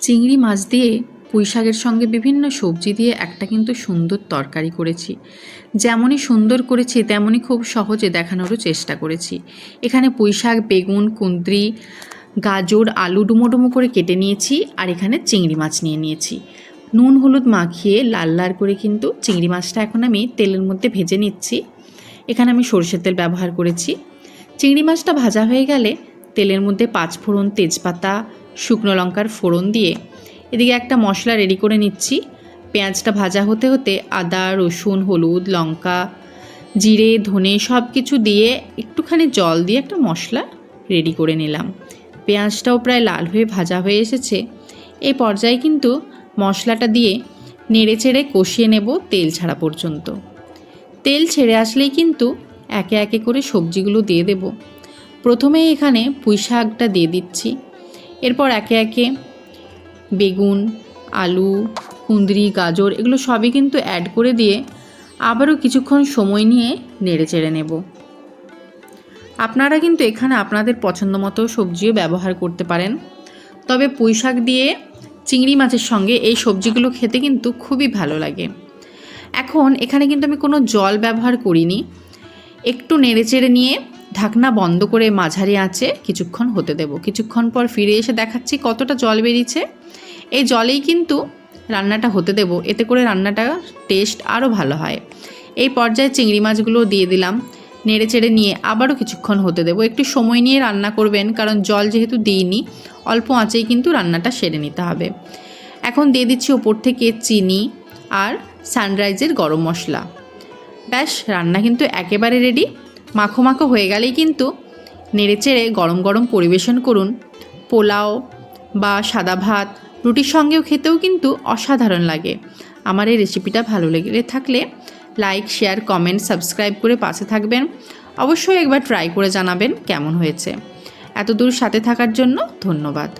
চিংড়ি মাছ দিয়ে পুঁই শাকের সঙ্গে বিভিন্ন সবজি দিয়ে একটা কিন্তু সুন্দর তরকারি করেছি। যেমনই সুন্দর করেছি, তেমনই খুব সহজে দেখানোরও চেষ্টা করেছি। এখানে পুঁই শাক বেগুন, কুঁদরি, গাজর, আলু ডুমো ডুমো করে কেটে নিয়েছি আর এখানে চিংড়ি মাছ নিয়ে নিয়েছি। নুন হলুদ মাখিয়ে লাল লাল করে কিন্তু চিংড়ি মাছটা এখন আমি তেলের মধ্যে ভেজে নিচ্ছি। এখানে আমি সরষের তেল ব্যবহার করেছি। চিংড়ি মাছটা ভাজা হয়ে গেলে তেলের মধ্যে পাঁচফোড়ন তেজপাতা শুকনো লঙ্কার ফোড়ন দিয়ে। এদিকে একটা মশলা রেডি করে নিচ্ছি। পেঁয়াজটা ভাজা হতে হতে আদা, রসুন, হলুদ, লঙ্কা, জিরে, ধনে সব কিছু দিয়ে একটুখানি জল দিয়ে একটা মশলা রেডি করে নিলাম। পেঁয়াজটাও প্রায় লাল হয়ে ভাজা হয়ে এসেছে। এই পর্যায়ে কিন্তু মশলাটা দিয়ে নেড়ে চেড়ে কষিয়ে নেব তেল ছাড়া পর্যন্ত। তেল ছেড়ে আসলেই কিন্তু একে একে করে সবজিগুলো দিয়ে দেব। প্রথমে এখানে পুঁই শাকটা দিয়ে দিচ্ছি। এরপর একে একে বেগুন, আলু, কুঁদরি, গাজর এগুলো সবই কিন্তু অ্যাড করে দিয়ে আবারও কিছুক্ষণ সময় নিয়ে নেড়ে চেড়ে নেব। আপনারা কিন্তু এখানে আপনাদের পছন্দ মতো সবজিও ব্যবহার করতে পারেন। তবে পুঁই শাক দিয়ে চিংড়ি মাছের সঙ্গে এই সবজিগুলো খেতে কিন্তু খুবই ভালো লাগে। এখন এখানে কিন্তু আমি কোনো জল ব্যবহার করিনি। একটু নেড়েচেড়ে নিয়ে ঢাকনা বন্ধ করে মাঝারি আঁচে কিছুক্ষণ হতে দেব। কিছুক্ষণ পর ফিরে এসে দেখাচ্ছি কতটা জল বেরিয়েছে। এই জলেই কিন্তু রান্নাটা হতে দেব। এতে করে রান্নাটা টেস্ট আরও ভালো হয়। এই পর্যায়ে চিংড়ি মাছগুলো দিয়ে দিলাম। নেড়ে চেড়ে নিয়ে আবারও কিছুক্ষণ হতে দেবো। একটু সময় নিয়ে রান্না করবেন, কারণ জল যেহেতু দিইনি, অল্প আঁচেই কিন্তু রান্নাটা সেরে নিতে হবে। এখন দিয়ে দিচ্ছি ওপর থেকে চিনি আর সানরাইজের গরম মশলা। ব্যাস, রান্না কিন্তু একেবারে রেডি মাখো মাখো হয়ে গেলেই কিন্তু নেড়েচেড়ে গরম গরম পরিবেশন করুন। পোলাও বা সাদা ভাত রুটির সঙ্গেও খেতেও কিন্তু অসাধারণ লাগে। আমার এই রেসিপিটা ভালো লেগে থাকলে লাইক শেয়ার কমেন্ট সাবস্ক্রাইব করে পাশে থাকবেন। অবশ্যই একবার ট্রাই করে জানাবেন কেমন হয়েছে। এত দূর সাথে থাকার জন্য ধন্যবাদ।